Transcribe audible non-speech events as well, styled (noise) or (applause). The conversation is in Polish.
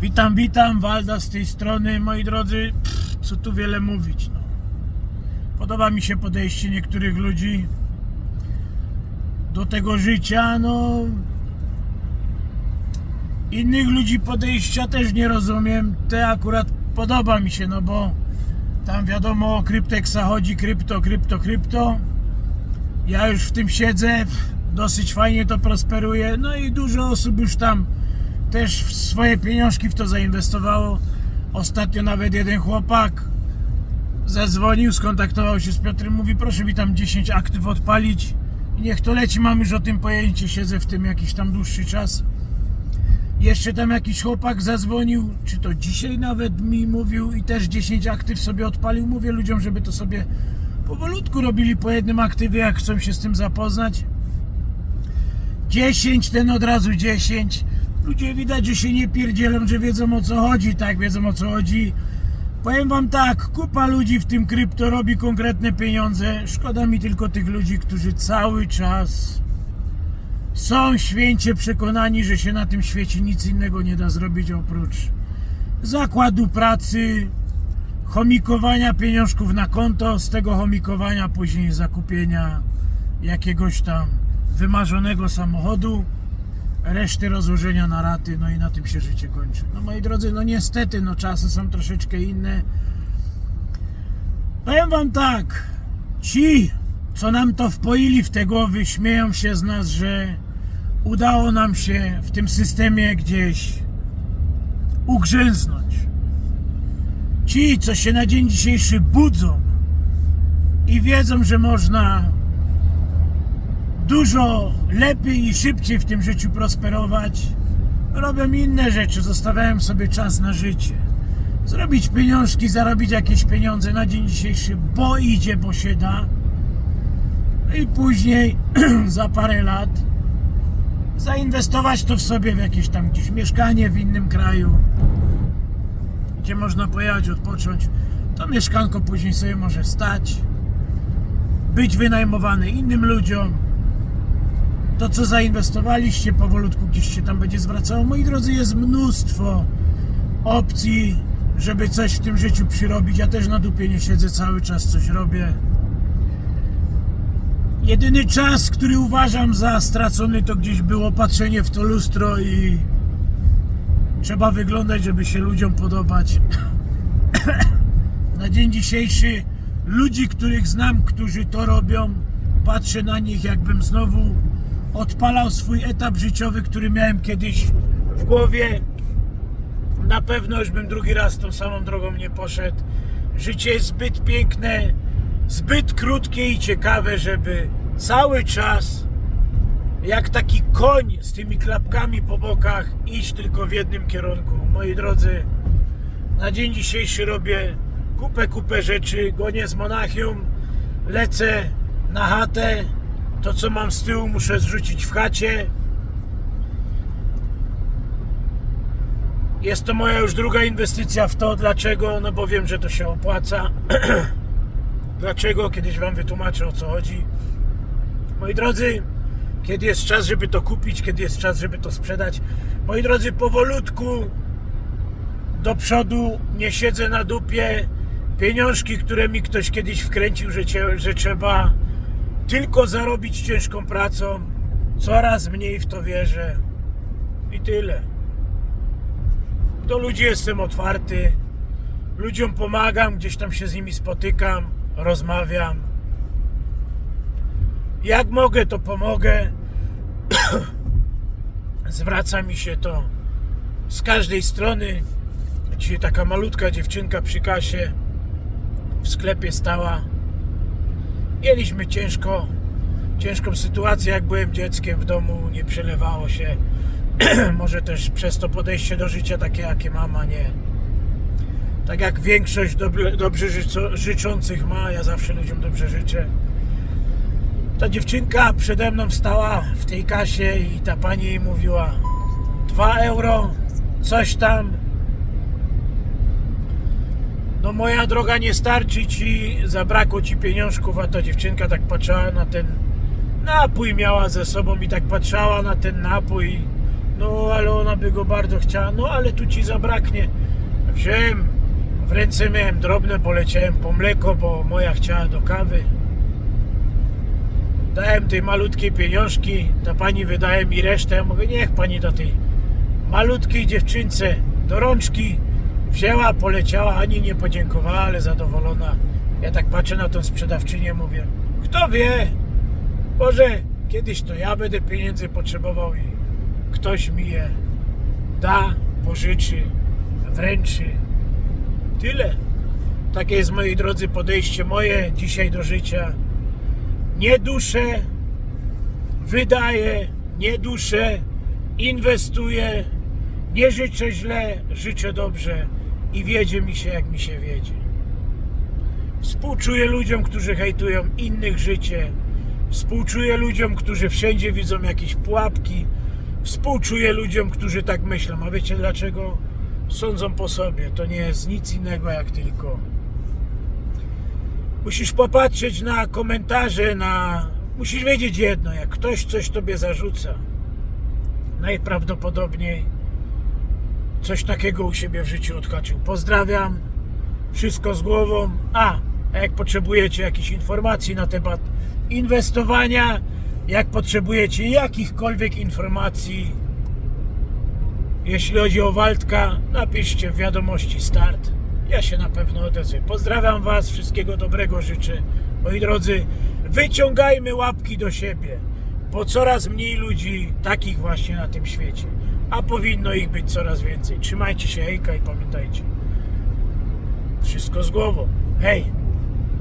Witam, witam, Walda z tej strony, moi drodzy. Pff, co tu wiele mówić, no. Podoba mi się podejście niektórych ludzi do tego życia, no. Innych ludzi podejścia też nie rozumiem. Te akurat podoba mi się, no bo tam wiadomo o Krypteksa chodzi, krypto, krypto, krypto. Ja już w tym siedzę, dosyć fajnie to prosperuje, no i dużo osób już tam też swoje pieniążki w to zainwestowało. Ostatnio nawet jeden chłopak zadzwonił, skontaktował się z Piotrem, mówi proszę mi tam 10 aktyw odpalić i niech to leci, mam już o tym pojęcie, siedzę w tym jakiś tam dłuższy czas. Jeszcze tam jakiś chłopak zadzwonił, czy to dzisiaj nawet mi mówił i też 10 aktyw sobie odpalił. Mówię ludziom, żeby to sobie powolutku robili po jednym aktywie, jak chcą się z tym zapoznać. 10, ten od razu 10. Ludzie widać, że się nie pierdzielą, że wiedzą o co chodzi, tak, wiedzą o co chodzi. Powiem wam tak, kupa ludzi w tym krypto robi konkretne pieniądze. Szkoda mi tylko tych ludzi, którzy cały czas są święcie przekonani, że się na tym świecie nic innego nie da zrobić oprócz zakładu pracy, chomikowania pieniążków na konto, z tego chomikowania później zakupienia jakiegoś tam wymarzonego samochodu, reszty rozłożenia na raty, no i na tym się życie kończy. No moi drodzy, no niestety, no czasy są troszeczkę inne. Powiem wam tak, ci, co nam to wpoili w te głowy, śmieją się z nas, że udało nam się w tym systemie gdzieś ugrzęznąć. Ci, co się na dzień dzisiejszy budzą i wiedzą, że można dużo lepiej i szybciej w tym życiu prosperować, robią inne rzeczy, zostawiają sobie czas na życie. Zrobić pieniążki, zarobić jakieś pieniądze na dzień dzisiejszy, bo idzie, bo się da. I później, (clears throat) za parę lat, zainwestować to w sobie w jakieś tam gdzieś mieszkanie w innym kraju, gdzie można pojechać, odpocząć. To mieszkanko później sobie może stać, być wynajmowane innym ludziom. To, co zainwestowaliście, powolutku gdzieś się tam będzie zwracało. Moi drodzy, jest mnóstwo opcji, żeby coś w tym życiu przyrobić. Ja też na dupie nie siedzę, cały czas coś robię. Jedyny czas, który uważam za stracony, to gdzieś było patrzenie w to lustro i trzeba wyglądać, żeby się ludziom podobać. (clears throat) Na dzień dzisiejszy ludzi, których znam, którzy to robią, patrzę na nich, jakbym znowu odpalał swój etap życiowy, który miałem kiedyś w głowie. Na pewno już bym drugi raz tą samą drogą nie poszedł. Życie jest zbyt piękne, zbyt krótkie i ciekawe, żeby cały czas jak taki koń z tymi klapkami po bokach iść tylko w jednym kierunku. Moi drodzy, na dzień dzisiejszy robię kupę, kupę rzeczy, gonię z Monachium, lecę na chatę, to co mam z tyłu muszę zrzucić w chacie. Jest to moja już druga inwestycja w to. Dlaczego? No bo wiem, że to się opłaca. (clears throat) Dlaczego? Kiedyś Wam wytłumaczę o co chodzi. Moi drodzy, kiedy jest czas, żeby to kupić, kiedy jest czas, żeby to sprzedać. Moi drodzy, powolutku do przodu, nie siedzę na dupie. Pieniążki, które mi ktoś kiedyś wkręcił, że, że trzeba tylko zarobić ciężką pracą, coraz mniej w to wierzę. I tyle. Do ludzi jestem otwarty, ludziom pomagam, gdzieś tam się z nimi spotykam, rozmawiam. Jak mogę, to pomogę. (clears throat) Zwraca mi się to z każdej strony. Dzisiaj taka malutka dziewczynka przy kasie w sklepie stała. Mieliśmy ciężko, ciężką sytuację, jak byłem dzieckiem w domu, nie przelewało się. (clears throat) Może też przez to podejście do życia takie, jakie mam, a nie. Tak jak większość dobrze życzących ma, ja zawsze ludziom dobrze życzę. Ta dziewczynka przede mną stała w tej kasie i ta pani jej mówiła 2 euro, coś tam. No moja droga nie starczy ci, zabrakło ci pieniążków, a ta dziewczynka tak patrzała na ten napój miała ze sobą i tak patrzała na ten napój No, ale ona by go bardzo chciała. No, ale tu ci zabraknie. Wziąłem, w ręce miałem drobne, poleciałem po mleko, bo moja chciała do kawy. Dałem tej malutkiej pieniążki, ta pani wydaje mi resztę. Ja mówię, niech pani do tej malutkiej dziewczynce do rączki wzięła, poleciała, ani nie podziękowała, ale zadowolona. Ja tak patrzę na tą sprzedawczynię, mówię, kto wie, może kiedyś to ja będę pieniędzy potrzebował i ktoś mi je da, pożyczy, wręczy. Tyle. Takie jest, moi drodzy, podejście moje dzisiaj do życia. Nie duszę, wydaję, nie duszę, inwestuję, nie życzę źle, życzę dobrze i wiedzie mi się jak mi się wiedzie. Współczuję ludziom, którzy hejtują innych życie. Współczuję ludziom, którzy wszędzie widzą jakieś pułapki. Współczuję ludziom, którzy tak myślą. A wiecie dlaczego? Sądzą po sobie. To nie jest nic innego jak tylko. Musisz popatrzeć na komentarze, na. Musisz wiedzieć jedno, jak ktoś coś tobie zarzuca, najprawdopodobniej coś takiego u siebie w życiu odhaczył. Pozdrawiam, wszystko z głową. A, a jak potrzebujecie jakichś informacji na temat inwestowania, jak potrzebujecie jakichkolwiek informacji, jeśli chodzi o Waldka, napiszcie w wiadomości start. Ja się na pewno odezwę. Pozdrawiam Was, wszystkiego dobrego życzę. Moi drodzy, wyciągajmy łapki do siebie, bo coraz mniej ludzi takich właśnie na tym świecie, a powinno ich być coraz więcej. Trzymajcie się, hejka i pamiętajcie, wszystko z głową. Hej!